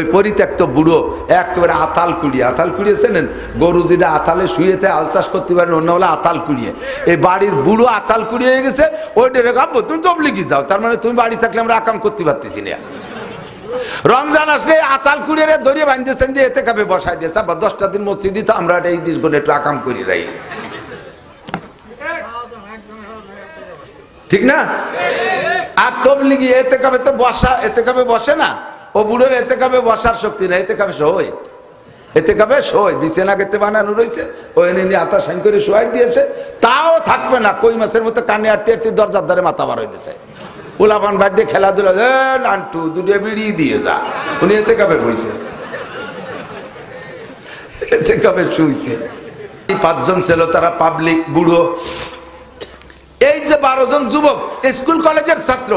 ওই পরিত্যক্ত বুড়ো একেবারে আতাল কুড়িয়ে আতাল কুড়িয়ে গরু যেটা আতালে শুয়েতে আল চাষ করতে পারেন, অন্য হলে আতাল কুড়িয়ে। এই বাড়ির বুড়ো আতাল কুড়িয়ে হয়ে গেছে ওই ডেরে কাব্য তুমি তবলিগি যাও, তার মানে তুমি বাড়ি থাকলে আমরা আকাম করতে পারতেছি না। রমজান আসলে আতাল কুড়িয়ে ধরিয়ে বাঁধতেছেন যে, এতে খাবে বসাই দিয়েছে, আবার দশটা দিন মসজিদে তো আমরা এই দিসগুলো একটু আকাম করি রাই। ঠিক না? আর তবলিগি, এতে কবে তো বসা, এতে কবে বসে না? ও বুড়োর এতে কবে বসার শক্তি না এতে কবে সই এতে কবে সই বিছানা খেতে বানানো রয়েছে ওই নিয়ে আতা সাইন করে শোয়াই দিয়েছে। তাও থাকবে না, কই মাসের মতো কানে আটতে আটতে দরজার ধারে মাথা বার হইতেছে উলাপান বাড়ি দিয়ে খেলাধুলা নান্টু, দুটো বিড়িয়ে দিয়ে যা। উনি এতে কবে বইছে। এতে কবে শুইছে। এই পাঁচজন ছিল, তারা পাবলিক, বুড়ো। এই যে বারো জন যুবক, স্কুল, কলেজের ছাত্র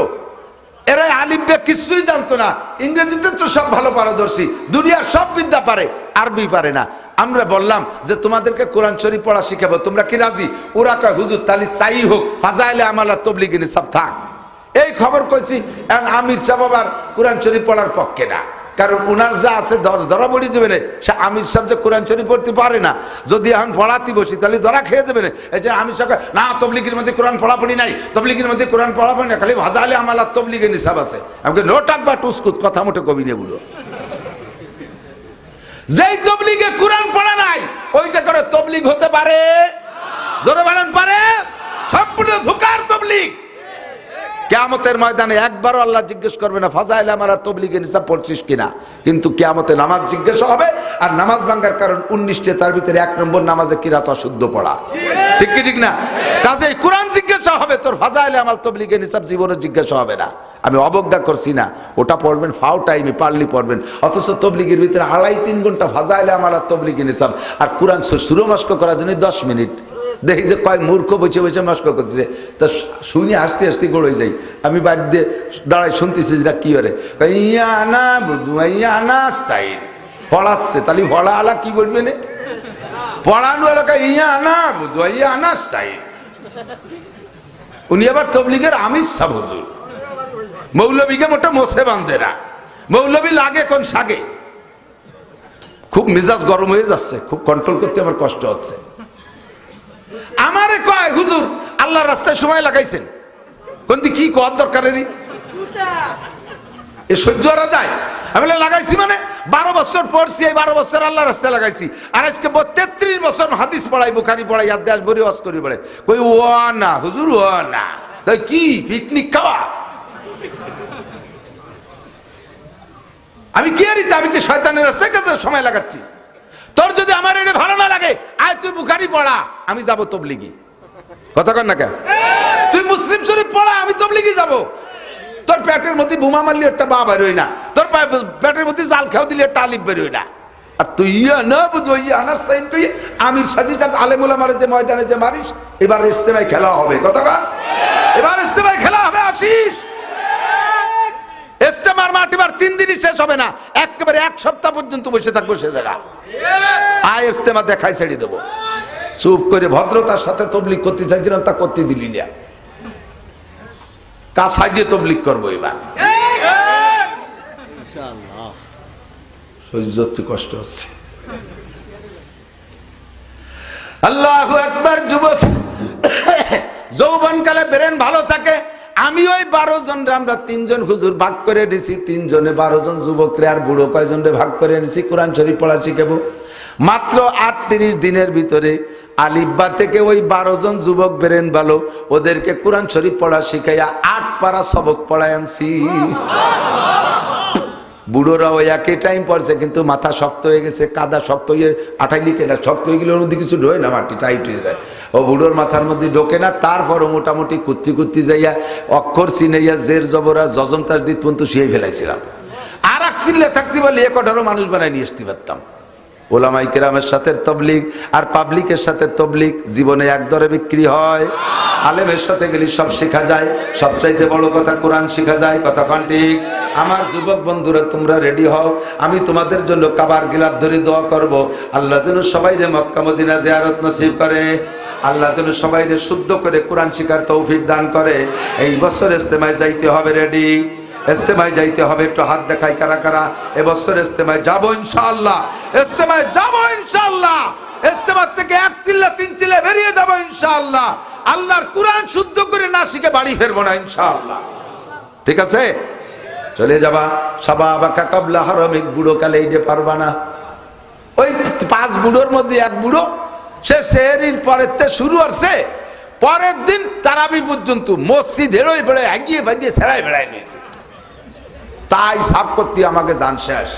এরা আলিফবে কিছুই জানতো না। ইংরেজিতে তো সব ভালো পারদর্শী। দুনিয়ার সব বিদ্যা পারে, আরবি পারে না। আমরা বললাম যে, তোমাদেরকে কোরআন শরীফ পড়া শিখাবো, তোমরা কি রাজি? ওরা কয়, হুজুর তালি তাই হোক, ফাজাইলে আমালা তবলিগিনী সব থাক। এই খবর এখন আমির সাহেব আবার কোরআন শরীফ পড়ার পক্ষে না। কারণ উনার যা আছে ধর- পড়ে যাবে না সে আমির সাহেব যে কোরআন শরীফ পড়তে পারে না। যদি এখন পড়াতে বসি, তাহলে ধরা খেয়ে দেবে না এই যে আমির সাহেব না, তবলিগের মধ্যে কোরআন পড়াপড়ি নাই। তবলিগের মধ্যে কোরআন পড়াপড়ি না খালি ভাজালে আমার তবলিগের নিসাব আছে। আমাকে নো টাক বা টুসকুত, কথা মোটে কবি নে বুড়ো। যেই তবলিগে কোরআন পড়া নাই, ওইটা করে তবলিগ হতে পারে? জোরে বলেন, পারে? সম্পূর্ণ ধোকার তবলিগ। কেয়ামতের ময়দানে একবারও আল্লাহ জিজ্ঞেস করবে না, ফাজাইলে আমার তবলিগে নিসাব পড়ছিস কিনা? কিন্তু কেয়ামতে নামাজ জিজ্ঞেস হবে, আর নামাজ ভাঙ্গার কারণ উনিশটে তার ভিতরে এক নম্বর নামাজে কিরাত অশুদ্ধ পড়া। ঠিক কি, ঠিক না? কাজে কোরআন জিজ্ঞাসা হবে, তোর ফাজাইলে আমার তবলিগে নিসাব জীবনে জিজ্ঞাসা হবে না? আমি অবজ্ঞা করছি না, ওটা পড়বেন, ফাও টাইমে পারলি পড়বেন, অথচ তবলিগের ভিতরে আড়াই তিন ঘণ্টা ফাজাইলে আমার তবলিগে নিসাব, আর কোরআন সুরো মাস্ক করার জন্য দশ মিনিট। দেখি যে কয় মূর্খ বসে বসে মাস্ক করতেছে। তা শুনি আসতে আসতে গড়ে যাই। আমি বাড়ি দিয়ে দাঁড়াই শুনতেছি যেটা কি করে ইয়া না বুধু, ইয়া না স্টাইল পড়াচ্ছে, তাহলে পড়া আলা কি বলবে না? পড়ানো এলাকা ইয়া না বুধু, ইয়া না স্টাইল উনি আবার তবলিগের আমির সাহ হুজুর। মৌলবীকে মোটা মোসে বান্ধে না। মৌলবী লাগে কোন সাগে খুব মেজাজ গরম হয়ে যাচ্ছে, খুব কন্ট্রোল করতে আমার কষ্ট হচ্ছে। আমারে কয় হুজুর আল্লাহর রাস্তায় সময় লাগাইছেন। কোনটি কি কর দরকারেরই এ সহ্য করা যায়। আমি লাগাইছি মানে? বারো বছর পড়ছি এই বারো বছর আল্লাহ রাস্তায় লাগাইছি। আর আজকে তেত্রিশ বছর হাদিস পড়াই বুখারি পড়াই আদাস বরি অস করি পড়ে কই ও না হুজুর ও না। তাই কি পিকনিক খাওয়া? আমি কি আরিতে আমি কি শয়তানের রাস্তায় কাছে সময় লাগাচ্ছি? তোর যদি আমার এটা ভালো না লাগে, আয় তুই বুখারি পড়া, আমি যাব তবলিগি। কথা কর না কে তুই মুসলিম শরীফ পড়া, আমি তবলিগি যাব। তোর পেটের মধ্যে বোমা মারলি একটা বা বেরোয় না। তোর পেটের মধ্যে জাল খেও দিলে একটা আলিফ বেরোয় না। আর তুই ইয়া না বুঝো ইয়া আনাস্তাইন কই আমির সাজিটা আলেমুলা মারে যে ময়দানে যে মারিস, এবার ইস্তেমায় খেলা হবে। কর এবার ইস্তেমায় খেলা হবে, আসিস। ইস্তেমার মাটিবার তিন দিনই শেষ হবে না। একেবারে এক সপ্তাহ পর্যন্ত বসে থাকব সে জায়গা। আয় ইস্তেমা দেখাই ছেড়ে দেবো। চুপ করে ভদ্রতার সাথে তবলিক করতে চাইছিলাম, তা করতে দিলি না। কাছাই দিয়ে তবলিক করব এবার। সহ্য কষ্ট হচ্ছে। আল্লাহ একবার যুবক। যৌবনকালে ব্রেন ভালো থাকে আমি ওই বারো জন আমরা তিনজন হুজুর ভাগ করে নিছি তিনজনে বারো জন যুবকরে আর বুড়ো কয়জন ভাগ করে নিছি কোরআন শরীফ পড়া শিখাবো। মাত্র আটত্রিশ দিনের ভিতরে আলিব্বা থেকে ওই বারো জন যুবক বেরেন ভালো ওদেরকে কোরআন শরীফ পড়া শিখাইয়া আট পারা সবক পড়ায় আনছি। বুড়োরা ওই একই টাইম পড়ছে, কিন্তু মাথা শক্ত হয়ে গেছে, কাদা শক্ত হয়ে আঠাইলি কেনা শক্ত হয়ে গেলে মধ্যে কিছু ঢোয় না, মাটি টাইট হয়ে যায়। ও বুড়োর মাথার মধ্যে ঢোকে না, তারপরও মোটামুটি কুত্তি কুত্তি যাইয়া অক্ষর চিনাইয়া জের, জবরা জজম তাস দিত পর্যন্ত শুয়ে ফেলাইছিলাম। আর এক চিল্লে থাকতে পারলে এ কঠারও মানুষ বানায় নিয়ে আসতে পারতাম। ওলামাই কেরামের সাথে তবলিক আর পাবলিকের সাথে তবলিক জীবনে এক দরে বিক্রি হয়। আলেমের সাথে গেলে সব শেখা যায়। সবচাইতে বড় কথা কোরআন শেখা যায়। কথা কন ঠিক? আমার যুবক বন্ধুরা, তোমরা রেডি হও। আমি তোমাদের জন্য কাবার গিলাপ ধরে দোয়া করব। আল্লাহ যেন সবাই রে মক্কা মদিনা জিয়ারত নসিব করে। আল্লাহ যেন সবাই রে শুদ্ধ করে কোরআন শিকার তৌফিক দান করে। এই বছর ইস্তেমায় যাইতে হবে রেডি ইস্তেমায় যাইতে হবে, একটু হাত দেখাই কারা কারা, এবছর ইস্তেমায় যাব ইনশাআল্লাহ। ইস্তেমায় যাব ইনশাআল্লাহ। ইস্তেমার থেকে এক চিল্লা, তিন চিল্লা বেরিয়ে যাব ইনশাআল্লাহ। আল্লাহর কোরআন শুদ্ধ করে না শিখে বাড়ি ফেরবো না ইনশাআল্লাহ। ঠিক আছে? চলে যাবা। সাবা বাকা কাবলা হারমিক, বুড়ো কালে এইটে পারবা না। ওই পাঁচ বুড়োর মধ্যে এক বুড়ো, সে সেহরির পরের তে শুরু হচ্ছে। পরের দিন তারাবি পর্যন্ত মসজিদ হেরোই বেড়ে এগিয়ে ভাগিয়ে সেরাই বেড়ায় নিয়েছে। তাই সাফ করতে আমাকে জান শেষ।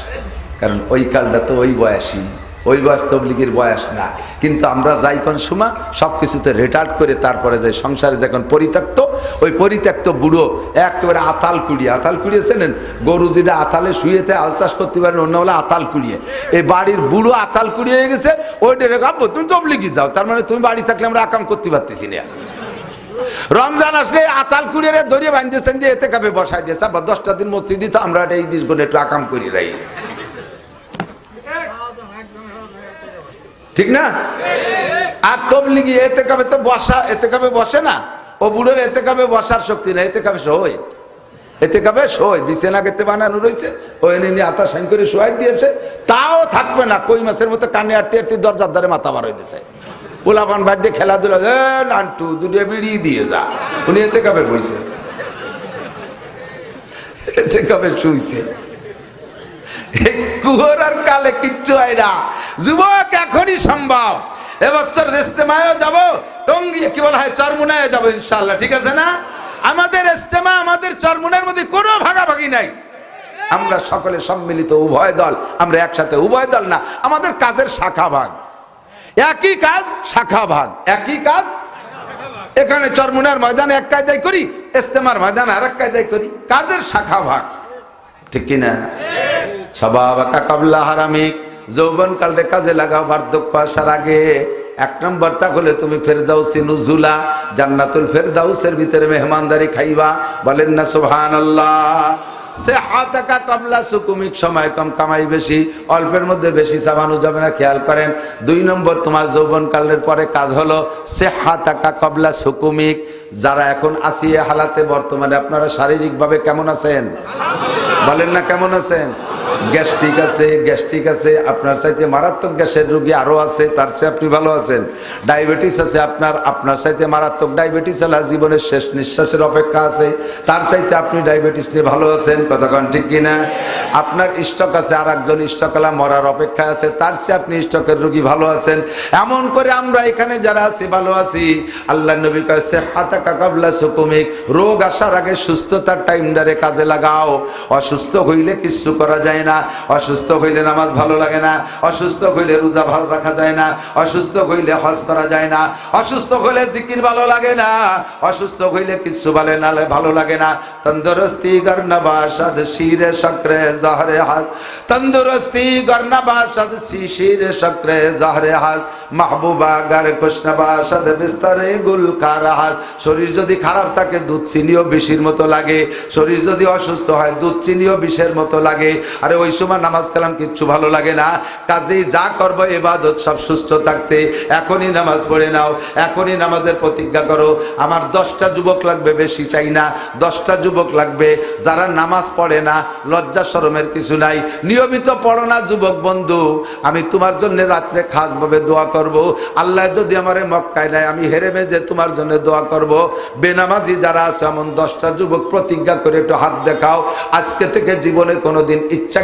কারণ ওই কালটা তো ওই বয়সী। ওই বয়স তবলিগের বয়স না। কিন্তু আমরা যাই কোন সময় সব কিছুতে রিটার্ড করে তারপরে যাই। সংসারে যখন পরিত্যক্ত, ওই পরিত্যক্ত বুড়ো, একেবারে আতাল কুড়িয়ে আতাল কুড়িয়ে চেনেন? গরু যেটা আতালে শুয়েতে আল চাষ করতে পারেন, অন্য বলে আতাল কুড়িয়ে। এই বাড়ির বুড়ো আতাল কুড়িয়ে গেছে ওই ডেরে কাব্য তুমি তবলিগি যাও। তার মানে তুমি বাড়ি থাকলে আমরা আকাম করতে পারতেছি না। রমজান আসলে আতাল কুড়িয়ে ধরিয়ে বাঁধতেছেন যে এতে কাপে বসাই দিয়েছে। আবার দশটা দিন মসজিদে তো আমরা এই দিশগুলো একটু আকাম করি রাই ঠিক না? আর তবলিগি এতে কাপে তো বসা, এতে কাপে বসে না। ও বুড়োর এতে কাপে বসার শক্তি না এতে কাপে সই এতে কাপে সই বিছানা কেতে বানানো রয়েছে। ও এনে নিয়ে আতা সাইন করে শোয়াই দিয়েছে। তাও থাকবে না, কই মাসের মতো কানে আটতে আটতে দরজার দ্বারে মাথা হয়ে দিয়েছে পোলাপান বাড়ি দিয়ে খেলাধুলা, এ, নান্টু, দুটো বিড়ি দিয়ে যা। উনি এতে কাপে বইছে। এতে কাপে শুইছে। এই কুহরার কালে কিচ্ছু হয় না। যুবক এখনই সম্ভব। এবছর ইস্তেমায়ও যাব, টঙ্গি, কি বলা হয় চরমুনায় যাব ইনশাল্লাহ ঠিক আছে না? আমাদের ইস্তেমা, আমাদের চরমুনের মধ্যে কোনো ভাগাভাগি নাই। আমরা সকলে সম্মিলিত উভয় দল, আমরা একসাথে উভয় দল না, আমাদের কাজের শাখা ভাগ। একই কাজ, শাখা ভাগ। একই কাজ, এখানে চরমুনার ময়দানে এক কায়দায় করি, ইস্তেমার ময়দানে আর এক কায়দায় করি, কাজের শাখা ভাগ। ঠিক কিনা স্বভাবাকা কাবলা হারামিক যৌবন কালরে কাজে লাগাও বার্ধক্য আসার আগে। এক নম্বর তা হলে তুমি ফেরদাউসি নুজুলা, জান্নাতুল ফেরদাউসের ভিতরে মেহমানদারি খাইবা। বলেন না সুবহান আল্লাহ সে হাত হাতাকা কমলা, সুকুমিক সময় কম কামাই বেশি, অল্পের মধ্যে বেশি চাবানো যাবে না, খেয়াল করেন। দুই নম্বর, তোমার যৌবন কালের পরে কাজ হলো সে হাত হাতাকা কবলা সুকুমিক। যারা এখন আসিয়ে হালাতে, বর্তমানে আপনারা শারীরিকভাবে কেমন আছেন? বলেন না কেমন আছেন? গ্যাস্ট্রিক আছে গ্যাস্ট্রিক আছে, আপনার চাইতে মারাত্মক গ্যাসের রোগী আরও আছে, তার চেয়ে আপনি ভালো আছেন। ডায়াবেটিস আছে আপনার আপনার চাইতে মারাত্মক ডায়াবেটিস আলা জীবনের শেষ নিঃশ্বাসের অপেক্ষা আছে, তার চাইতে আপনি ডায়াবেটিস নিয়ে ভালো আছেন কতক্ষণ ঠিক কিনা? আপনার স্টক আছে আর একজন স্টকলা মরার অপেক্ষা আছে, তার চেয়ে আপনি স্টকের রোগী ভালো আছেন। এমন করে আমরা এখানে যারা আছি, ভালো আছি, আল্লাহ নবী কাছে হাতা কাকাবলা সুকুমিক, রোগ আসার আগে সুস্থতার টাইমটারে কাজে লাগাও, অসুস্থ হইলে কিচ্ছু করা যায় না। অসুস্থ হইলে নামাজ ভালো লাগে না। অসুস্থ হইলে রোজা ভালো রাখা যায় না। অসুস্থ হইলে হজ করা যায় না। অসুস্থ হইলে জিকির ভালো লাগে না। অসুস্থ হইলে কিচ্ছু ভালো না ভালো লাগে না। তন্দুরস্তি শিরে হাত। তন্দুরস্তি হাত। মাহবুবা গার কৃষ্ণ বাসাদ, বিস্তারে শরীর যদি খারাপ থাকে, দুধ চিনিও বিষির মতো লাগে। শরীর যদি অসুস্থ হয়, দুধ চিনিও বিষের মতো লাগে। আরে ওই সময় নামাজ কালাম কিচ্ছু ভালো লাগে না। কাজেই যা করব এবাদত, সব সুস্থ থাকতে। এখনই নামাজ পড়ে নাও, এখনই নামাজের প্রতিজ্ঞা করো। আমার দশটা যুবক লাগবে বেশি, চাই না। দশটা যুবক লাগবে, যারা নামাজ পড়ে না, লজ্জা শরমের কিছু নাই। নিয়মিত পড়ো না যুবক বন্ধু, আমি তোমার জন্য রাত্রে খাসভাবে দোয়া করব। আল্লাহ যদি আমারে মক্কায় নেয়, আমি হেরে মেজে তোমার জন্য দোয়া করব। বেনামাজি যারা আছে, এমন দশটা যুবক প্রতিজ্ঞা করে একটু হাত দেখাও। আজকে থেকে জীবনে কোনোদিন ইচ্ছাকৃত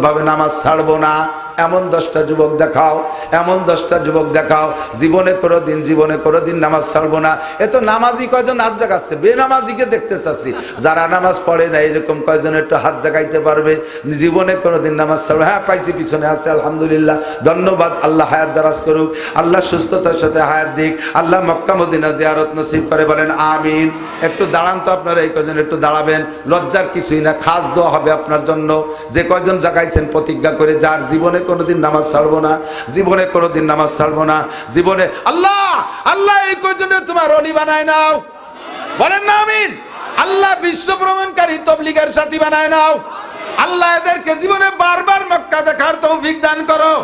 ভাবে নামাজ ছাড়বো না এমন দশটা যুবক দেখাও, এমন দশটা যুবক দেখাও, জীবনে কোনো দিন জীবনে কোনো দিন নামাজ ছাড়বো না। এ তো নামাজি কয়জন হাত জাগাচ্ছে? বেনামাজিকে দেখতে চাচ্ছি। যারা নামাজ পড়ে না, এরকম কয়জন একটু হাত জাগাইতে পারবে? জীবনে কোনো দিন নামাজ ছাড়বে হ্যাঁ পাইছি, পিছনে আছে, আলহামদুলিল্লাহ। ধন্যবাদ, আল্লাহ হায়াত দারাজ করুক। আল্লাহ সুস্থতার সাথে হায়াত দিক। আল্লাহ মক্কা মদিনা জিয়ারত নসিব করে বলেন, আমিন। একটু দাঁড়ান তো আপনারা, এই কয়জন একটু দাঁড়াবেন। লজ্জার কিছুই না, খাস দোয়া হবে আপনার জন্য। যে কয়জন জাগাইছেন, প্রতিজ্ঞা করে, যার জীবনে কোনোদিন নামাজ ছাড়বো না, জীবনে কোনোদিন নামাজ ছাড়বো না, জীবনে আল্লাহ আল্লাহ এই কয়জনে তোমার অলি বানায় নাও। বলেন না আমিন। আল্লাহ বিশ্ব ভ্রমণকারী তবলিগের সাথী বানায় নাও। আল্লাহ এদেরকে জীবনে বারবার মক্কা দেখার তৌফিক দান করো।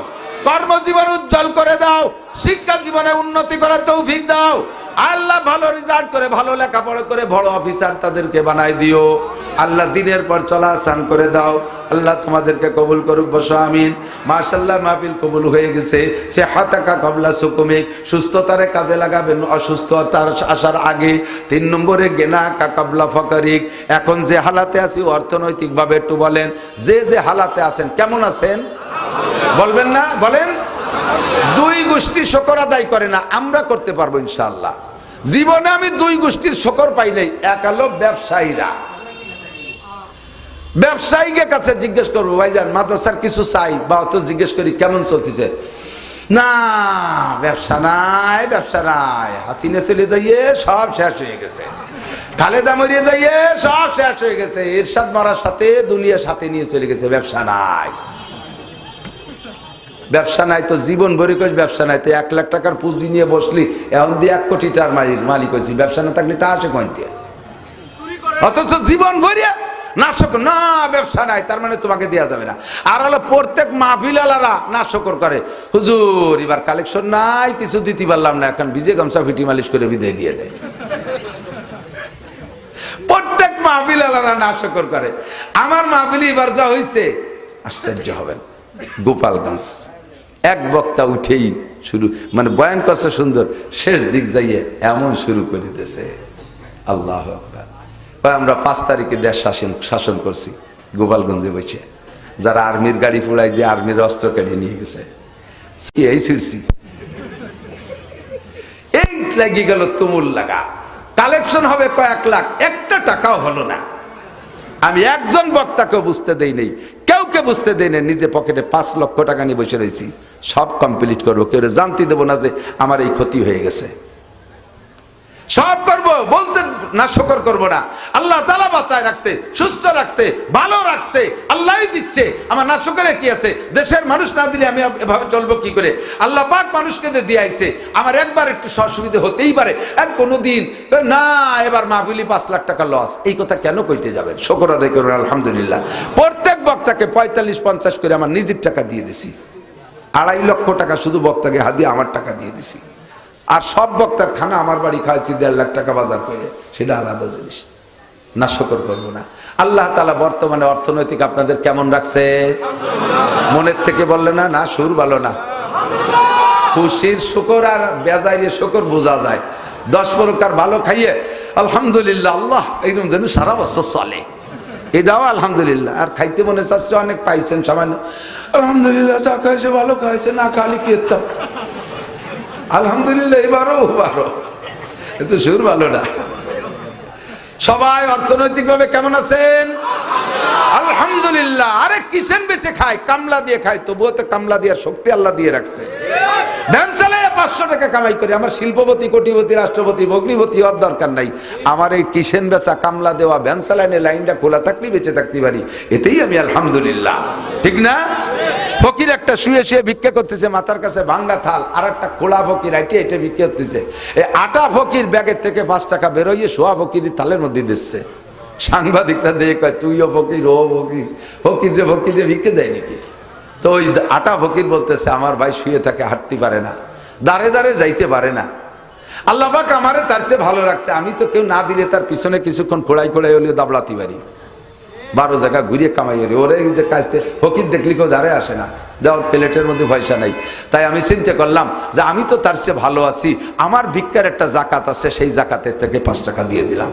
কর্মজীবন উজ্জ্বল করে দাও। শিক্ষা জীবনে উন্নতি করার তৌফিক দাও। আল্লাহ ভালো রেজাল্ট করে, ভালো লেখাপড়া করে, বড় অফিসার তাদেরকে বানাই দিও। আল্লাহ দিনের পর চলা আসান করে দাও। আল্লাহ তোমাদেরকে কবুল করুক, বসো, আমিন। মাশাল্লাহ মাহফিল কবুল হয়ে গেছে। সে হাতাকা কবলা সুকুমে, সুস্থতারে কাজে লাগাবেন অসুস্থতার আসার আগে। তিন নম্বরে গেনা কাকাবলা ফকারিক। এখন যে হালাতে আছি অর্থনৈতিকভাবে একটু বলেন। যে যে হালাতে আছেন, কেমন আছেন? বলবেন না? বলেন। দুই গোষ্ঠী শকর আদায় করে না, আমরা করতে পারব ইনশাল্লাহ জীবনে আমি দুই গোষ্ঠীর শকর পাই নাই, এক হলো ব্যবসায়ীরা। ব্যবসায়ীকে কাছে জিজ্ঞেস করব, ভাইজান, মাদ্রাসার কিছু চাই? বা অত জিজ্ঞেস করি, কেমন চলতেছে? না, ব্যবসা নাই ব্যবসা নাই। হাসিনে চলে যাইয়ে সব শেষ হয়ে গেছে। খালেদা মরিয়ে যাইয়ে সব শেষ হয়ে গেছে। এরশাদ মারার সাথে দুনিয়া সাথে নিয়ে চলে গেছে, ব্যবসা নাই। ব্যবসা নাই তো জীবন ভরে কইস ব্যবসা নাই, তো এক লাখ টাকার পুঁজি নিয়ে বসলি, এখন দিয়ে এক কোটি টাকার মালিক মালিক হয়েছি ব্যবসা না থাকলে টা আসে কইন দিয়ে? অথচ জীবন ভরিয়া নাশক না, ব্যবসা নাই, তার মানে তোমাকে দেওয়া যাবে না। আর হলো প্রত্যেক মাহফিলালারা নাশকর করে। হুজুর, এবার কালেকশন নাই, কিছু দিতে পারলাম না, এখন ভিজে গামছা ফিটি মালিশ করে বিদায় দিয়ে দেয়। প্রত্যেক মাহফিলালারা নাশকর করে। আমার মাহফিলি এবার যা হয়েছে আশ্চর্য হবেন। গোপালগঞ্জ। এক বক্তা উঠেই শুরু মানে বয়ান করছে সুন্দর, শেষ দিক যাইয়ে এমন শুরু করে দিতেছে। আল্লাহ। আমরা পাঁচ তারিখে দেশ শাসন শাসন করছি, গোপালগঞ্জে বসে। যারা আর্মির গাড়ি ফুড়াই দিয়ে আর্মির অস্ত্র কেড়ে নিয়ে গেছে। এই ছিড়ছি। এই লাগিয়ে গেল তুমুল লাগা। কালেকশন হবে কয়েক লাখ, একটা টাকাও হলো না। আমি একজন বক্তাকে বুঝতে দেই নেই। কেউকে বুঝতে দেই নেই নিজে পকেটে পাঁচ লক্ষ টাকা নিয়ে বসে রয়েছি, সব কমপ্লিট করব। কেউ জানতে দেবো না যে আমার এই ক্ষতি হয়ে গেছে। সব করব, বলতে না শকর করব না। আল্লাহ তালা বাঁচায় রাখছে, সুস্থ রাখছে, ভালো রাখছে, আল্লাহই দিচ্ছে। আমার না শকরে কি আছে? দেশের মানুষ না দিলে আমি এভাবে চলবো কি করে? আল্লাহ পাক মানুষকে দিয়ে দিয়ে আইছে আমার একবার একটু অসুবিধা হতেই পারে। এক কোনো দিন না, এবার মাহফিলি পাঁচ লাখ টাকা লস এই কথা কেন কইতে যাবেন? শকর আদায় করবেন আলহামদুলিল্লাহ। প্রত্যেক বক্তাকে পঁয়তাল্লিশ, পঞ্চাশ করে আমার নিজের টাকা দিয়ে দিছি। আড়াই লক্ষ টাকা শুধু বক্তাকে হাদিয়ে আমার টাকা দিয়ে দিছি। আর সব বক্তার খানা আমার বাড়ি খাওয়াইছি, দেড় লাখ টাকা বাজার করে। সেটা আলাদা জিনিস। না শকর করব না। আল্লাহ তালা বর্তমানে অর্থনৈতিক আপনাদের কেমন রাখছে? মনের থেকে বললে না না, সুর ভালো না। খুশির শুকর আর বেজাইরে শুকর বোঝা যায়। দশ প্রকার ভালো খাইয়ে, আলহামদুলিল্লাহ, আল্লাহ, এইরকম যেন সারা বছর চলে। এটাও আলহামদুলিল্লাহ। আর খাইতে মনে চাচ্ছে অনেক পাইছেন সামান্য। আলহামদুলিল্লাহ, চা খাইছে, ভালো খাইছে, না খালি কেতাম আলহামদুলিল্লাহ, এবারও বারো কিন্তু সুর ভালো না। সবাই অর্থনৈতিকভাবে কেমন আছেন? আলহামদুলিল্লাহ। আরে কিসেন বেঁচে খায়? কামলা দিয়ে খায়, তবুও তো কামলা দেওয়ার শক্তি আল্লাহ দিয়ে রাখছে। ভ্যান পাঁচশো টাকা কামাই করি। আমার শিল্পপতি, কোটিপতি, রাষ্ট্রপতি, ভগ্নিপতি হওয়ার দরকার নাই। আমার এই কিসেন বেচা, কামলা দেওয়া, ভ্যান চালানের লাইনটা খোলা থাকলেই বেঁচে থাকতে পারি। এতেই আমি আলহামদুলিল্লাহ। ঠিক না? ফকির একটা শুয়ে শুয়ে ভিক্ষা করতেছে, মাথার কাছে ভাঙ্গা থাল আর একটা খোলা ফকির, আইটে এটা ভিক্ষা করতেছে। এই আটা ফকির ব্যাগের থেকে পাঁচ টাকা বেরোইয়ে শোয়া ফকির থালের মধ্যে দিচ্ছে। সাংবাদিকরা দেখে কয়, তুইও ফকির, ও ফকির ফকির রে ফকির রে ভিক্ষে দেয় নাকি? তো ওই আটা ফকির বলতেছে, আমার ভাই শুয়ে থাকে, হাঁটতে পারে না। দাঁড়ে দাঁড়ে যাইতে পারে না। আল্লাহাক আমারে তার চেয়ে ভালো রাখছে। আমি তো কেউ না দিলে তার পিছনে কিছুক্ষণ খোড়াই খোড়াই হলেও দাবলাতি পারি বারো জায়গা ঘুরিয়ে কামাই করি ওরে যে কাজতে হকির দেখলি কেউ দাঁড়ে আসে না। যাও, প্লেটের মধ্যে পয়সা নাই। তাই আমি চিন্তা করলাম যে আমি তো তার চেয়ে ভালো আছি। আমার ভিক্ষার একটা জাকাত আছে, সেই জাকাতের থেকে পাঁচ টাকা দিয়ে দিলাম।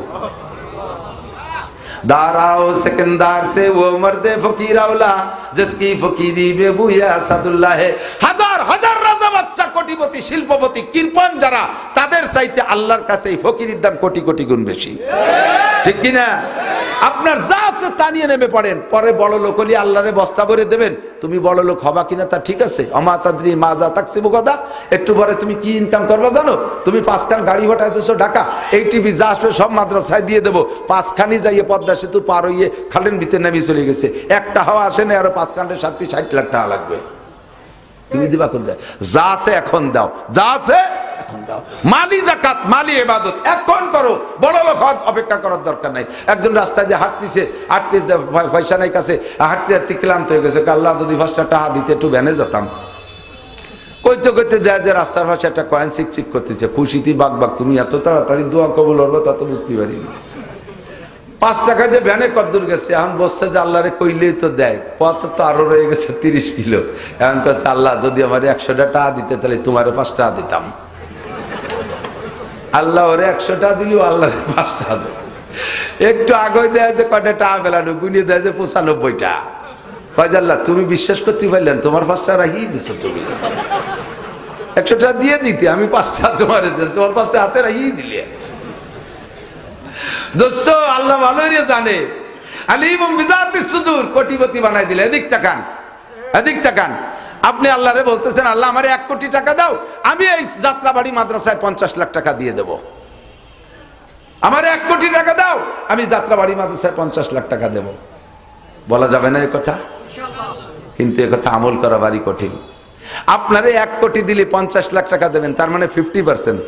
দাঁড়াও সেকেন্দার সে, ও মর্দে ফকিরাওলা জিসকি ফকিরি বেবুয়া সাদুল্লাহ হাজার কোটিপতি শিল্পপতি কৃপণ যারা, তাদের চাইতে আল্লাহর কাছে এই ফকিরের দাম কোটি কোটি গুণ বেশি। ঠিক কি না আপনার যা আছে তা নিয়ে নেমে পড়েন। পরে বড় লোক হলে আল্লাহরে বস্তা ভরে দেবেন। তুমি বড় লোক হবা কিনা তা ঠিক আছে। অমা তাদ্রি মা যা তাকসি কথা একটু পরে তুমি কি ইনকাম করবা জানো? তুমি পাঁচখান গাড়ি হটাইতেছো ঢাকা। এই টিভি যা আসবে সব মাদ্রাসায় দিয়ে দেবো। পাঁচখানি যাইয়ে পদ্মা সেতু পার হইয়ে খালেন ভিতরে নামিয়ে চলে গেছে। একটা হাওয়া আসে না, আরও পাঁচখানটা ষাটটি ষাট লাখ টাকা লাগবে। তুমি দিবা কোন যা আছে এখন দাও। যা আছে একজন রাস্তায় হাঁটতেছে হাঁটতে পয়সা নাই কাছে হাঁটতে ক্লান্ত হয়ে গেছে। টাকা দিতে, একটু ভ্যানে যেতাম। কইতে কইতে যে রাস্তার পাশে একটা কয়েন করতেছে। খুশিতে বাগ বাগ তুমি এত তাড়াতাড়ি দোয়া কবুল হলো তা তো বুঝতে পারিনি। পাঁচ টাকা দিয়ে ভ্যানে কদ্দূর গেছে। এখন বসছে যে আল্লাহরে কইলেই তো দেয়। পথ তো আরও রয়ে গেছে তিরিশ কিলো। এখন কাছে আল্লাহ, যদি আমার একশোটা টাকা দিতে, তাহলে তোমারে পাঁচ টাকা দিতাম। আল্লাহ ওরে একশো টাকা দিলেও আল্লাহরে পাঁচ টাকা দেয় একটু আগে দেয় যে কয়টা টাকা পেলানো গুনিয়ে দেয় যে পঁচানব্বইটা। কয় আল্লাহ, তুমি বিশ্বাস করতে পারলেন, তোমার পাঁচ টাকা রাখিয়ে দিছো তুমি। একশো টাকা দিয়ে দিতে, আমি পাঁচটা তোমার তোমার পাঁচটা হাতে রাখিয়ে দিলে। দোস্ত, আল্লাহ ভালোই জানে। আলিম বিজাতি সুদূর কোটিপতি বানাই দিলে এদিক টাকান এদিক টাকান আপনি আল্লাহরে বলতেছেন, আল্লাহ আমার এক কোটি টাকা দাও, আমি এই যাত্রাবাড়ি মাদ্রাসায় পঞ্চাশ লাখ টাকা দিয়ে দেব। আমার এক কোটি টাকা দাও, আমি যাত্রাবাড়ি মাদ্রাসায় পঞ্চাশ লাখ টাকা দেব। বলা যাবে না এ কথা? কিন্তু এ কথা আমল করা বাড়ি কঠিন। আপনারে এক কোটি দিলে পঞ্চাশ লাখ টাকা দেবেন, তার মানে ফিফটি পার্সেন্ট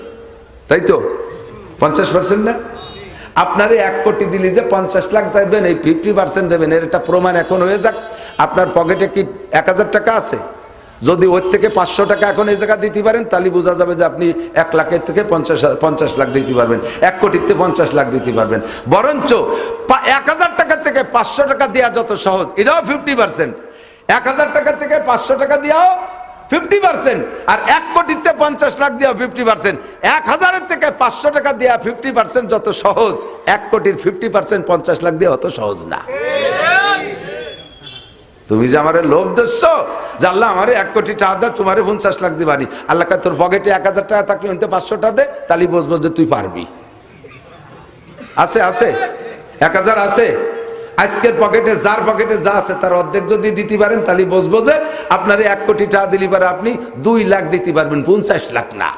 তাই তো? পঞ্চাশ পার্সেন্ট না? আপনারে এক কোটি দিলি যে পঞ্চাশ লাখ দেবেন, এই ফিফটি পার্সেন্ট দেবেন, এর একটা প্রমাণ এখন হয়ে যাক। আপনার পকেটে কি এক হাজার টাকা আছে? যদি ওর থেকে পাঁচশো টাকা এখন এই জায়গা দিতে পারেন, তাহলে বোঝা যাবে যে আপনি এক লাখের থেকে পঞ্চাশ পঞ্চাশ লাখ দিতে পারবেন। এক থেকে পঞ্চাশ লাখ দিতে পারবেন। বরঞ্চ এক হাজার টাকা থেকে পাঁচশো টাকা দেওয়া যত সহজ, এটাও ফিফটি পার্সেন্ট এক হাজার টাকা থেকে পাঁচশো টাকা দেওয়াও ফিফটি পার্সেন্ট আর এক কোটিতে পঞ্চাশ লাখ দেওয়া ফিফটি পার্সেন্ট। এক হাজারের থেকে পাঁচশো টাকা দেওয়া ফিফটি পার্সেন্ট যত সহজ, এক কোটির ফিফটি পার্সেন্ট পঞ্চাশ লাখ দেওয়া অত সহজ না। তুমি যে আমার লোভ দিচ্ছ, যে আল্লাহ আমারে এক কোটি টাকা দাও, তোমার পঞ্চাশ লাখ দিবানি। আল্লাহ তোর পকেটে এক হাজার টাকা থাকলে অন্তে পাঁচশো টাকা দে, তাহলে বুঝব যে তুই পারবি। আছে আছে। এক হাজার আছে। আজকের পকেটে, যার পকেটে যা আছে, তার অর্ধেক যদি দিতে পারেন, তাহলে বসবো যে আপনার এক কোটি টাকা দিলে পারে আপনি দুই লাখ দিতে পারবেন, পঞ্চাশ লাখ না।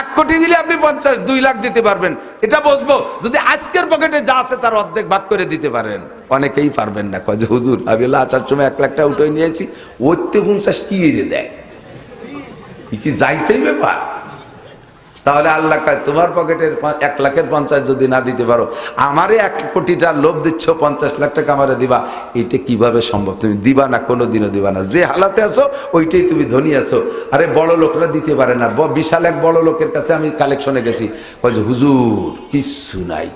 এক কোটি দিলে আপনি পঞ্চাশ, দুই লাখ দিতে পারবেন। এটা বসবো। যদি আজকের পকেটে যা আছে, তার অর্ধেক ভাগ করে দিতে পারেন। অনেকেই পারবেন না। কয় হুজুর, আমি আচার সময় এক লাখ টাকা উঠে নিয়েছি ওইতে পঞ্চাশ কি এড়ে দেয়? কি যাইতেই ব্যাপার। তাহলে আল্লাহ কয় তোমার পকেটের এক লাখের পঞ্চাশ যদি না দিতে পারো আমারে এক কোটিটা লোভ দিচ্ছ পঞ্চাশ লাখ টাকা আমারে দিবা। এটা কীভাবে সম্ভব? তুমি দিবা না কোনো দিনও দিবা না। যে হালাতে আছো ওইটাই তুমি ধনী আছো। আরে বড় লোকরা দিতে পারে না। বিশাল এক বড় লোকের কাছে আমি কালেকশনে গেছি। কয় যে, হুজুর কিচ্ছু নাই।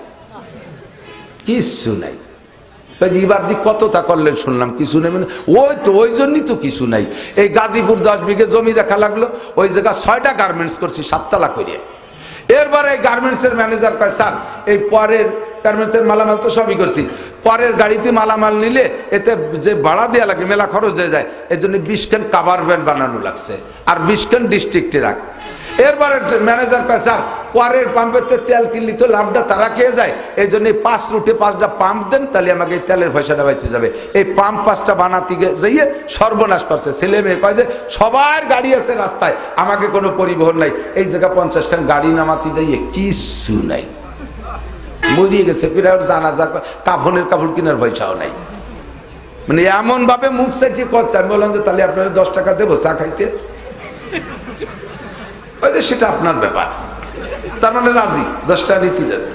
কিচ্ছু নাই। এবার দিক কত তা করলেন শুনলাম, কিছু নেই। মানে ওই তো, ওই জন্যই তো কিছু নাই। এই গাজীপুর দশ বিঘে জমি রাখা লাগল, ওই জায়গা ছয়টা গার্মেন্টস করছি, সাততলা করিয়ে এরপরে এই গার্মেন্টসের ম্যানেজার কয়, স্যার, এই পরের গার্মেন্টসের মালামাল তো সবই করছি। পরের গাড়িতে মালামাল নিলে এতে যে ভাড়া দেওয়া লাগে, মেলা খরচ হয়ে যায়। এই জন্য বিশ খান কাভার ভ্যান বানানো লাগছে। আর বিশ খান ডিস্ট্রিক্টে রাখ। এরপরে ম্যানেজার কয়, স্যার, পরের পাম্পের তেল কিনলি তো লাভটা তারা খেয়ে যায়। এই জন্য এই পাঁচ রুটে, পাঁচটা পাম্প দেন, তাহলে আমাকে এই তেলের পয়সাটা বেঁচে যাবে। এই পাম্প পাঁচটা বানাতে যাইয়ে সর্বনাশ করছে। ছেলে মেয়ে কয় যে, সবার গাড়ি আছে রাস্তায়, আমাকে কোনো পরিবহন নাই। এই জায়গা পঞ্চাশ খান গাড়ি নামাতে যাইয়ে কিছু নাই। মরিয়ে গেছে প্রায় জানাজা কাফনের কাপড় কেনার পয়সাও নাই। মানে এমন ভাবে মুখ সাইটিয়ে করছে। আমি বললাম যে, তাহলে আপনার দশ টাকা দেবো, চা খাইতে? ওই যে সেটা আপনার ব্যাপার। তার মানে রাজি, দশটা নীতি রাজি।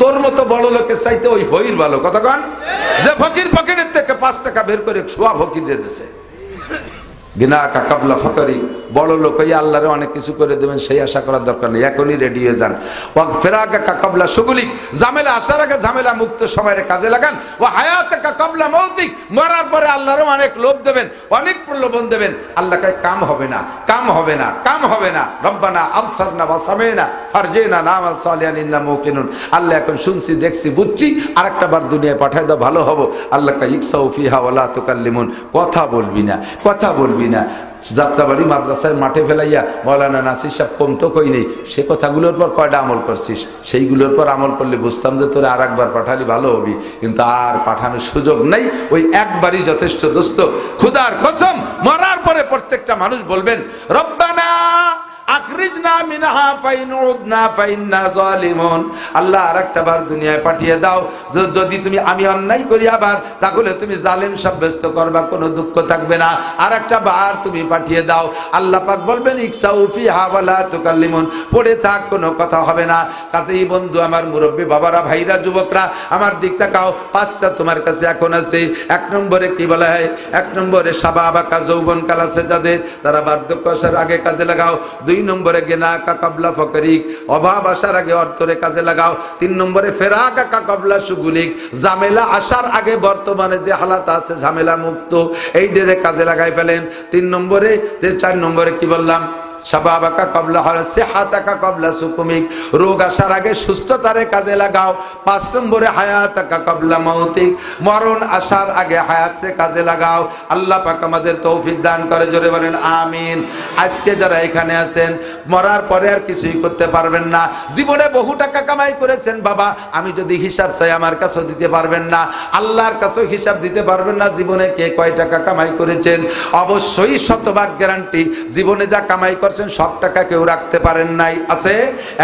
তোর মতো বড় লোকের চাইতে ওই ফকির ভালো কতক্ষণ যে ফকির পকেটের থেকে পাঁচ টাকা বের করে শোয়া ফকির রেদেছে বিনা কাকাবলা ফকরি। বড় লোক হয়ে আল্লাহরে অনেক কিছু করে দেবেন, সেই আশা করার দরকার নেই। এখনই রেডি হয়ে যান। ও ফেরাকা কাকাবলা সুগুলিক ঝামেলা, আসার আগে ঝামেলা, মুক্ত সময়ের কাজে লাগান। ও হায়াত কাকাবলা মৌতিক। মরার পরে আল্লাহরও অনেক লোভ দেবেন, অনেক প্রলোভন দেবেন। আল্লাহকে কাম হবে না, কাম হবে না, কাম হবে না। রব্বানা আবসারনা বা সামেনা, ফারজেনা নাম আল সালিয়ান ইন্না মুকিনুন আল্লাহ এখন শুনছি, দেখছি, বুঝছি, আরেকটা বার দুনিয়ায় পাঠাই দাও, ভালো হব। আল্লাহকে ইকসাউ ফিহা ওয়ালা তুকাল্লিমুন। কথা বলবি না, কথা বলবি না। যাত্রাবাড়ি মাদ্রাসায় মাঠে ফেলাইয়া মৌলানা নাসির সাহেব কম তো কই নেই সে কথাগুলোর পর কয়টা আমল করছিস? সেইগুলোর পর আমল করলে বুঝতাম যে তোরা আর একবার পাঠালি ভালো হবি, কিন্তু আর পাঠানোর সুযোগ নেই। ওই একবারই যথেষ্ট দোস্ত, খুদার কসম, মরার পরে প্রত্যেকটা মানুষ বলবেন, রব্বানা আখরিজনা উদনা জালিমুন। আল্লাহ আরেকটা বার দুনিয়ায় পাঠিয়ে দাও। যদি তুমি আমি অন্যায় করি আবার, তাহলে তুমি জালেম সাব্যস্ত করবা, কোনো দুঃখ থাকবে না। আরেকটা বার তুমি পাঠিয়ে দাও। আল্লাহ পাক বলবেন, ইকসাউ ফিহা ওয়ালা তুকাল্লিমুন। পড়ে থাক, কোনো কথা হবে না। কাজেই বন্ধু, আমার মুরব্বী বাবারা, ভাইরা, যুবকরা, আমার দিক তাকাও। পাঁচটা তোমার কাছে এখন আছে। এক নম্বরে কি বলা হয়? এক নম্বরে সাবা বাকা যৌবন কাল আছে যাদের। তারা বার্ধক্য আসার আগে কাজে লাগাও। দুই নম্বরে গেনা কাকাবলা ফকরিক, অভাব আসার আগে অর্থরে কাজে লাগাও। তিন নম্বরে ফেরা কাকা কবলা সুগুলিক ঝামেলা আসার আগে বর্তমানে যে হালাত আছে ঝামেলা মুক্ত, এই ডেরে কাজে লাগাই ফেলেন। তিন নম্বরে, যে চার নম্বরে কি বললাম? সাবাবাকা কবলা সেহাতাকা কবলা সুকুমিক। রোগ আসার আগে সুস্থতারে কাজে লাগাও। পাঁচ নম্বরে হায়াতাকা কবলা মৌতিক। মরণ আসার আগে হায়াতরে কাজে লাগাও। আল্লাহ পাক আমাদের তৌফিক দান করে, জোরে বলেন, আমিন। আজকে যারা এখানে আছেন, মরার পরে আর কিছুই করতে পারবেন না। জীবনে বহু টাকা কামাই করেছেন বাবা, আমি যদি হিসাব চাই আমার কাছেও দিতে পারবেন না। আল্লাহর কাছেও হিসাব দিতে পারবেন না, জীবনে কে কয় টাকা কামাই করেছেন? অবশ্যই শতভাগ গ্যারান্টি, জীবনে যা কামাই করছেন সব টাকা কেউ রাখতে পারেন নাই। আছে?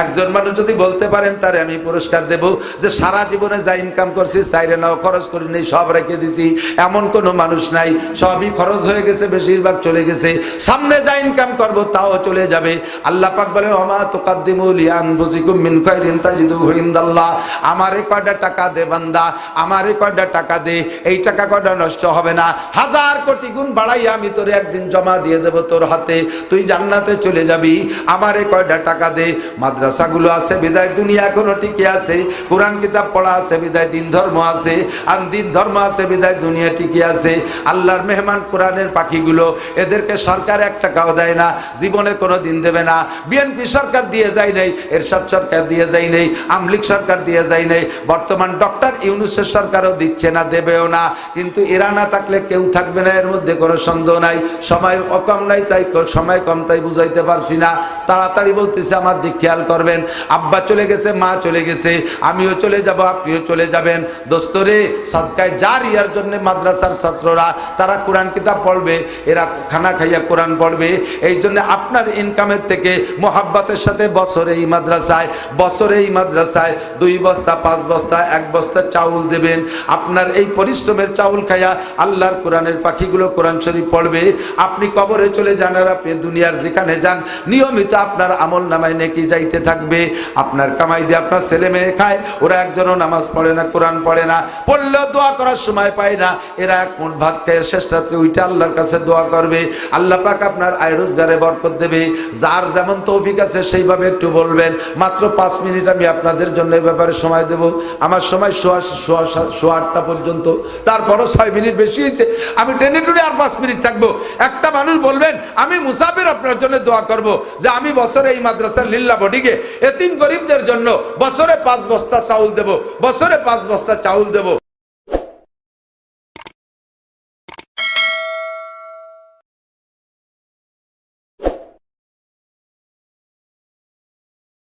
একজন মানুষ যদি বলতে পারেন, তারে আমি পুরস্কার দেব। যে সারা জীবনে যা ইনকাম করছি, চাইরে নাও, খরচ করি নেই, সব রেখে দিছি। এমন কোনো মানুষ নাই। সবই খরচ হয়ে গেছে, বেশিরভাগ চলে গেছে। সামনে যা ইনকাম করব, তাও চলে যাবে। আল্লাহ পাক বলে ওমা তুকাদ্দিমু লিআনফুসিকুম মিন খাইরিন তাজিদুহু ইনদাল্লাহ। আমারে কয়টা টাকা দে বান্দা, আমারে কয়টা টাকা দে, এই টাকা কয়টা নষ্ট হবে না। হাজার কোটি গুণ বাড়াইয়া আমি তোরে একদিন জমা দিয়ে দেব তোর হাতে। তুই জান্নাতে চলে যাবি, আমারে কয়টা টাকা দে? মাদ্রাসাগুলো আছে, বিদায় দুনিয়া এখনও টিকে আছে, কোরআন কিতাব পড়া আছে, বিদায় দিন ধর্ম আছে আর দিন ধর্ম আছে, বিদায় দুনিয়া টিকে আছে। আল্লাহর মেহমান কোরআনের পাখিগুলো, এদেরকে সরকার এক টাকাও দেয় না, জীবনে কোনো দিন দেবে না। বিএনপি সরকার দিয়ে যায় নাই, এরশাদ সরকার দিয়ে যায় নাই, আমলিক সরকার দিয়ে যায় নাই, বর্তমান ডক্টর ইউনুসের সরকারও দিচ্ছে না, দেবেও না। কিন্তু এরা না থাকলে কেউ থাকবে না, এর মধ্যে কোনো সন্দেহ নাই। সময় কম নাই, তাই সময় কম, তাই বুঝাইতে পারছি না। তাড়াতাড়ি বলতেছে, আমার দিক খেয়াল করবেন। আব্বা চলে গেছে, মা চলে গেছে। আমিও চলে যাব, আপনিও চলে যাবেন। দোস্তরে সাদকায় যার ইয়ার জন্য মাদ্রাসার ছাত্ররা, তারা কোরআন কিতাব পড়বে, এরা খানা খাইয়া কোরআন পড়বে। এই জন্য আপনার ইনকামের থেকে মোহাব্বতের সাথে বছরে এই মাদ্রাসায় বছরে এই মাদ্রাসায় দুই বস্তা, পাঁচ বস্তা, এক বস্তা চাউল দেবেন। আপনার এই পরিশ্রমের চাউল খাইয়া আল্লাহর কোরআনের পাখিগুলো কোরআন শরীফ পড়বে। আপনি কবরে চলে যান আর আপনি দুনিয়ার যেখানে যান। নিয়মিত আপনার আমল নামায় নেকি যাইতে থাকবে। আপনার কামাই দিয়ে আপনার ছেলে মেয়ে খায়, ওরা একজনও নামাজ পড়ে না, কোরআন পড়ে না, পড়লেও দোয়া করার সময় পায় না। এরা এক মুঠ ভাত খেয়ে, শেষ রাত্রে উইটা আল্লাহর কাছে দোয়া করবে। আল্লাহ পাক আপনার আয় রোজগারে বরকত দেবে। যার যেমন তৌফিক আছে সেইভাবে একটু বলবেন। মাত্র পাঁচ মিনিট আমি আপনাদের জন্য এই ব্যাপারে সময় দেব। আমার সময় সোয়া সোয়া সোয়া আটটা পর্যন্ত। তারপরও ছয় মিনিট বেশি হয়েছে। আমি টেনে টুনে আর পাঁচ মিনিট থাকব। একটা মানুষ বলবেন, আমি মুসাফির আপনার জন্য দোয়া করব যে আমি বছরে এই মাদ্রাসার লিল্লা বডিকে এতিম গরিবদের জন্য বছরে পাঁচ বস্তা চাউল দেব, বছরে পাঁচ বস্তা চাউল দেব।